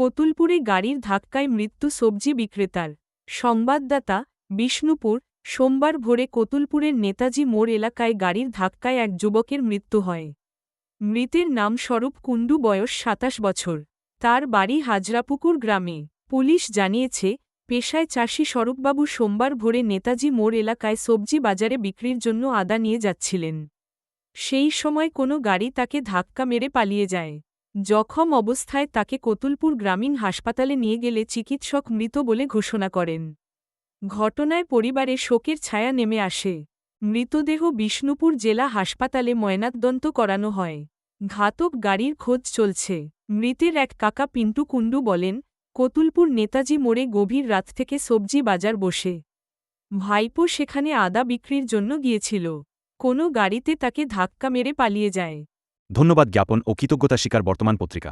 কতুলপুরে গাড়ির ধাক্কায় মৃত্যু সবজি বিক্রেতার। সংবাদদাতা, বিষ্ণুপুর, সোমবার ভোরে কতুলপুরের নেতাজি মোড় এলাকায় গাড়ির ধাক্কায় এক যুবকের মৃত্যু হয়। মৃতের নাম স্বরূপ কুণ্ডু বয়স সাতাশ বছর। তার বাড়ি হাজরাপুকুর গ্রামে। পুলিশ জানিয়েছে, পেশায় চাষি স্বরূপবাবু সোমবার ভোরে নেতাজি মোড় এলাকায় সবজি বাজারে বিক্রির জন্য আদা নিয়ে যাচ্ছিলেন। সেই সময় কোনো গাড়ি তাকে ধাক্কা মেরে পালিয়ে যায়। জখম অবস্থায় তাকে কতুলপুর গ্রামীণ হাসপাতালে নিয়ে গেলে চিকিৎসক মৃত বলে ঘোষণা করেন। ঘটনায় পরিবারে শোকের ছায়া নেমে আসে। মৃতদেহ বিষ্ণুপুর জেলা হাসপাতালে ময়নাতদন্ত করানো হয়। ঘাতক গাড়ির খোঁজ চলছে। মৃতের এক কাকা পিন্টু কুণ্ডু বলেন, কতুলপুর নেতাজি মোড়ে গভীর রাত থেকে সবজি বাজার বসে। ভাইপো সেখানে আদা বিক্রির জন্য গিয়েছিল। কোনো গাড়িতে তাকে ধাক্কা মেরে পালিয়ে যায়। ধন্যবাদ জ্ঞাপন ও কৃতজ্ঞতা স্বীকার বর্তমান পত্রিকা।